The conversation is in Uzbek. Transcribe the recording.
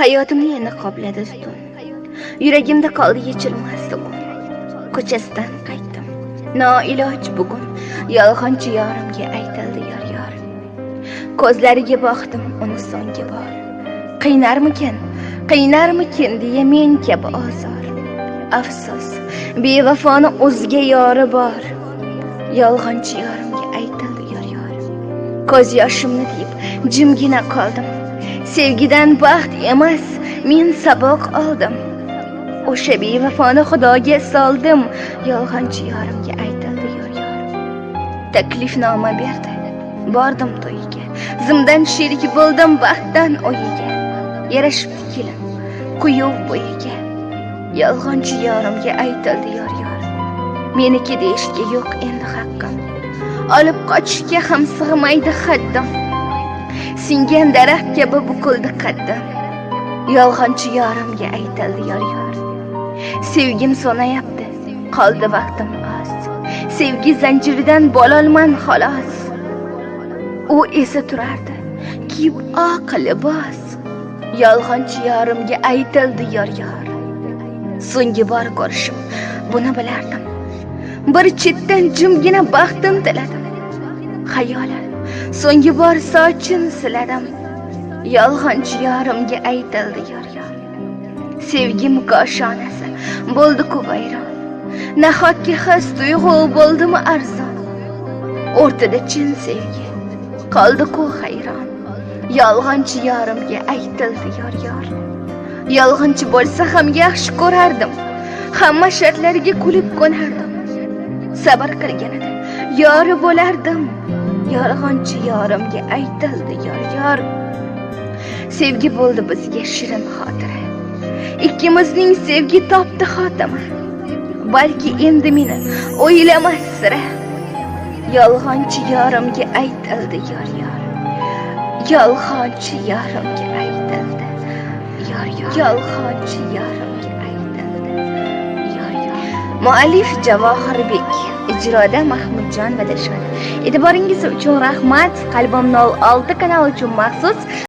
Hayotimni endi qopladi tutun. Yuragimda qoldi yechilmas tugun. Ko'chasidan qaytdim. Noiloj bugun yolg'onchi yorimga aytildi yor yor. Ko'zlariga boqdim uni so'nggi bor. Qiynarmikin, qiynarmikin deya men kabi ozor. Afsus, bevafoni o'zga yori bor. Yolg'onchi yorimga aytildi yor yor. Ko'z yoshimni deb jimgina qoldim. Sevgidan baxt emas, men saboq oldim. O'sha bevafoni xudoga soldim. Yolg'onchi yorimga aytildi yor yor. Taklifnoma berdi. Bordim to'yiga. Zimdan sherik bo'ldim baxtdan o'yiga. Yarashibdi kelin, kuyov bo'yiga. Yolg'onchi yorimga aytildi yor yor. Meniki deyishga yo'q endi haqqim. Olib qochishga ham sig'maydi haddim. Singan daraxt kabi bukildi qaddim. Yolg'onchi yorimga aytildi yor yor. Sevgim so'nayapti, qoldi vaqtim oz. Sevgi zanjiridan bo'lolman xolos. U esa turardi, kiyib oq libos. Yolg'onchi yorimga aytildi yor yor. So'nggi bor ko'rishim, buni bilardim. Bir chetdan jimgina baxtim tiladim. Xayolan so'nggi bor sochin siladim. Yolg'onchi yorimga aytildi yor yor. Sevgim koshonasi bo'ldi-ku vayron. Nahotki his tuyg'u bo'ldimi arzon? O'rtada chin sevgi qoldi-ku hayron. Yolg'onchi yorimga aytildi yor yor. Yolg'onchi bo'lsa ham yaxshi ko'rardim. Hamma shartlariga kulib ko'nardim. Sabr qilganida yori bo'lardim. Yolg'onchi yorimga aytildi yor yor. Sevgi bo'ldi bizga shirin xotira. Ikkimizning sevgi topdi xotima. Balki endi meni o'ylamas sira. Yolg'onchi yorimga aytildi yor yor. Yolg'onchi yorimga aytildi. Yor yor. Yolg'onchi yorimga aytildi. Yor yor. Muallif Javohirbek, ijroda Mahmudjon va Dilshod. E'tiboringiz uchun rahmat. Qalbim 06 kanali uchun maxsus